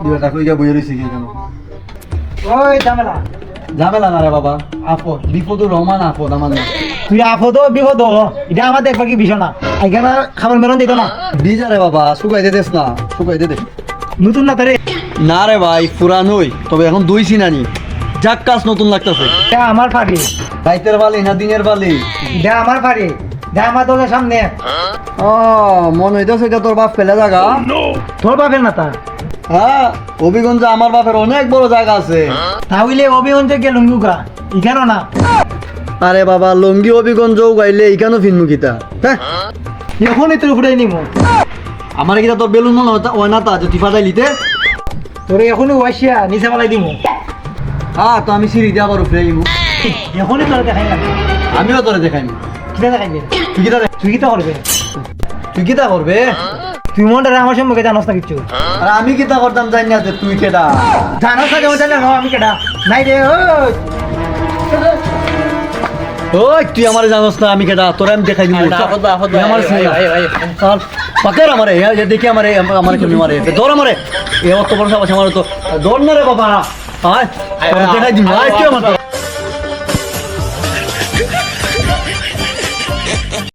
ওই ঝামেলা। ঝামেলা না রে বাবা আপদ বিপদুর রহমান আপদ আমার না তুই আফদ বিপদ এটা আমার দেখবা কি বিষয় না এখানে খাবার মেরন দিত না। দিজা রে বাবা শুকাই দে দেস না শুকাই দে দে। নতুন না তারে না রে ভাই পুরানোই তবে এখন দুই সিনানি যাক কাজ নতুন লাগতেছে। এটা আমার ফাড়ি রাইতের বালি না দিনের বালি এটা আমার ফাড়ি এটা আমার দলের সামনে ও মন হইতেছে এটা তোর বাপ ফেলে জায়গা তোর বাপের না তা হ্যাঁ অভিগঞ্জে আমার বাপের অনেক বড় জায়গা আছে। তাহলে অভিগঞ্জে কে লুঙ্গুকা এখানেও না? আরে বাবা লঙ্গি অভিগঞ্জ গাইলে এখানেও ফিনমু কিতা? হ্যাঁ? এখনই তোর ফুটাই নিব আমার কিতা তোর বেলুন হয় ওই না তা যে তুই ফাটাই লিতে। তোর এখনই ওয়াইসিয়া নিচে পালাই দিব হ্যাঁ তো আমি সিঁড়ি দিয়ে আবার উপরে আইমু এখনই তোর দেখাই না। আমিও তোরে দেখাইমু কিটা দেখাইবে তুই কিতা তুই কিটা করবে? তুই কিতা করবে? তুই মনটা আমার সম্পর্কে জানোস না কিছু? আর আমি কিতা করতাম জানি না যে তুই কেটা জানোস না যেমন জানি না আমি কেটা নাই রে ওই। তুই আমার জানোস না আমি কেটা তোরা আমি দেখাই দিবি আমার পাকের আমারে দেখি আমারে আমার কেমনি মারে। এ ধর আমারে। এ অত বড় সাবাস আমার তো। ধর না রে বাবা। আয় দেখাই দিবি আয় তুই আমার